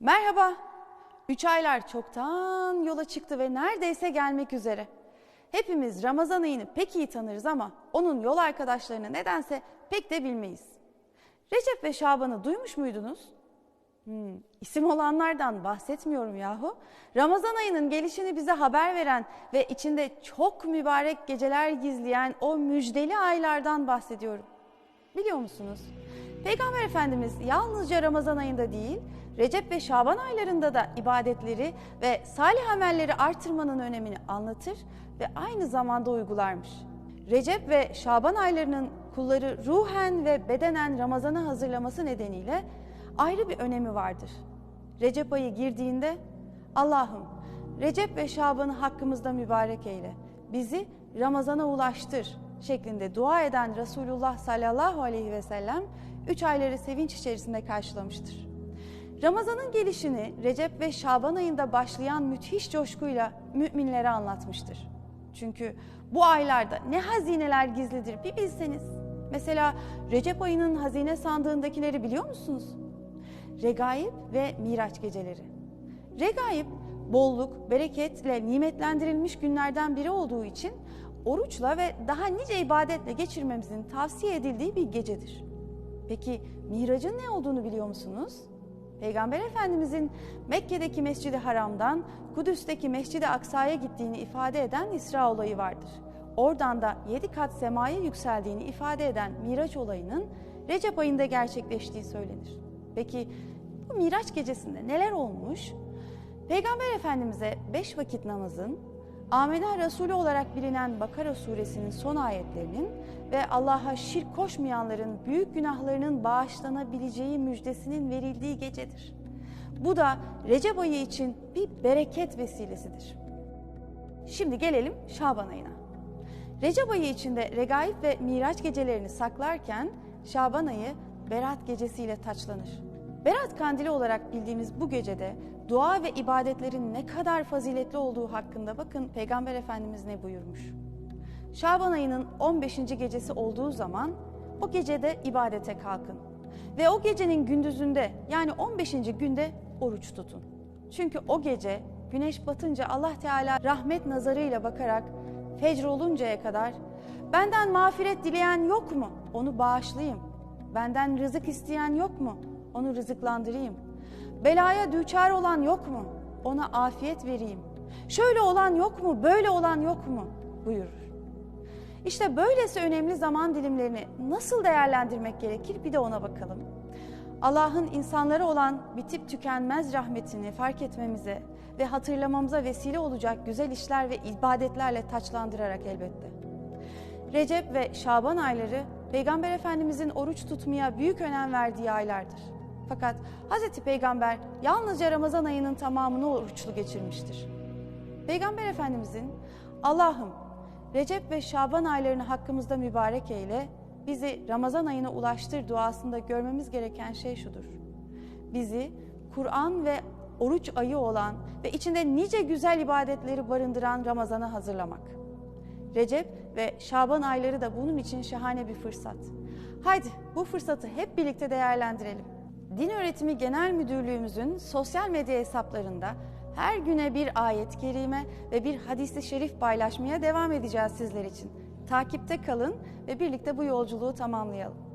Merhaba. Üç aylar çoktan yola çıktı ve neredeyse gelmek üzere. Hepimiz Ramazan ayını pek iyi tanırız ama onun yol arkadaşlarını nedense pek de bilmeyiz. Recep ve Şaban'ı duymuş muydunuz? Hmm, isim olanlardan bahsetmiyorum yahu. Ramazan ayının gelişini bize haber veren ve içinde çok mübarek geceler gizleyen o müjdeli aylardan bahsediyorum. Biliyor musunuz? Peygamber Efendimiz yalnızca Ramazan ayında değil, Recep ve Şaban aylarında da ibadetleri ve salih amelleri artırmanın önemini anlatır ve aynı zamanda uygularmış. Recep ve Şaban aylarının kulları ruhen ve bedenen Ramazan'a hazırlaması nedeniyle ayrı bir önemi vardır. Recep ayı girdiğinde Allah'ım Recep ve Şaban'ı hakkımızda mübarek eyle. Bizi Ramazan'a ulaştır şeklinde dua eden Resulullah sallallahu aleyhi ve sellem üç ayları sevinç içerisinde karşılamıştır. Ramazan'ın gelişini Recep ve Şaban ayında başlayan müthiş coşkuyla müminlere anlatmıştır. Çünkü bu aylarda ne hazineler gizlidir bir bilseniz. Mesela Recep ayının hazine sandığındakileri biliyor musunuz? Regaib ve Miraç geceleri. Regaib bolluk, bereketle nimetlendirilmiş günlerden biri olduğu için oruçla ve daha nice ibadetle geçirmemizin tavsiye edildiği bir gecedir. Peki Mirac'ın ne olduğunu biliyor musunuz? Peygamber Efendimizin Mekke'deki Mescid-i Haram'dan Kudüs'teki Mescid-i Aksa'ya gittiğini ifade eden İsra olayı vardır. Oradan da yedi kat semaya yükseldiğini ifade eden Miraç olayının Recep ayında gerçekleştiği söylenir. Peki bu Miraç gecesinde neler olmuş? Peygamber Efendimiz'e beş vakit namazın, Amena Resulü olarak bilinen Bakara suresinin son ayetlerinin ve Allah'a şirk koşmayanların büyük günahlarının bağışlanabileceği müjdesinin verildiği gecedir. Bu da Recep ayı için bir bereket vesilesidir. Şimdi gelelim Şaban ayına. Recep ayı içinde regaib ve miraç gecelerini saklarken Şaban ayı Berat gecesiyle taçlanır. Berat kandili olarak bildiğimiz bu gecede dua ve ibadetlerin ne kadar faziletli olduğu hakkında bakın Peygamber Efendimiz ne buyurmuş. Şaban ayının 15. gecesi olduğu zaman o gecede ibadete kalkın. Ve o gecenin gündüzünde yani 15. günde oruç tutun. Çünkü o gece güneş batınca Allah Teala rahmet nazarıyla bakarak fecr oluncaya kadar benden mağfiret dileyen yok mu? Onu bağışlayayım. Benden rızık isteyen yok mu? Onu rızıklandırayım. Belaya düçar olan yok mu? Ona afiyet vereyim. Şöyle olan yok mu? Böyle olan yok mu? buyurur. İşte böylesi önemli zaman dilimlerini nasıl değerlendirmek gerekir bir de ona bakalım. Allah'ın insanlara olan bitip tükenmez rahmetini fark etmemize ve hatırlamamıza vesile olacak güzel işler ve ibadetlerle taçlandırarak elbette. Recep ve Şaban ayları Peygamber Efendimizin oruç tutmaya büyük önem verdiği aylardır. Fakat Hz. Peygamber yalnızca Ramazan ayının tamamını oruçlu geçirmiştir. Peygamber Efendimizin Allah'ım Recep ve Şaban aylarını hakkımızda mübarek eyle, bizi Ramazan ayına ulaştır duasında görmemiz gereken şey şudur. Bizi Kur'an ve oruç ayı olan ve içinde nice güzel ibadetleri barındıran Ramazan'a hazırlamak. Recep ve Şaban ayları da bunun için şahane bir fırsat. Haydi bu fırsatı hep birlikte değerlendirelim. Din Öğretimi Genel Müdürlüğümüzün sosyal medya hesaplarında her güne bir ayet-i kerime ve bir hadis-i şerif paylaşmaya devam edeceğiz sizler için. Takipte kalın ve birlikte bu yolculuğu tamamlayalım.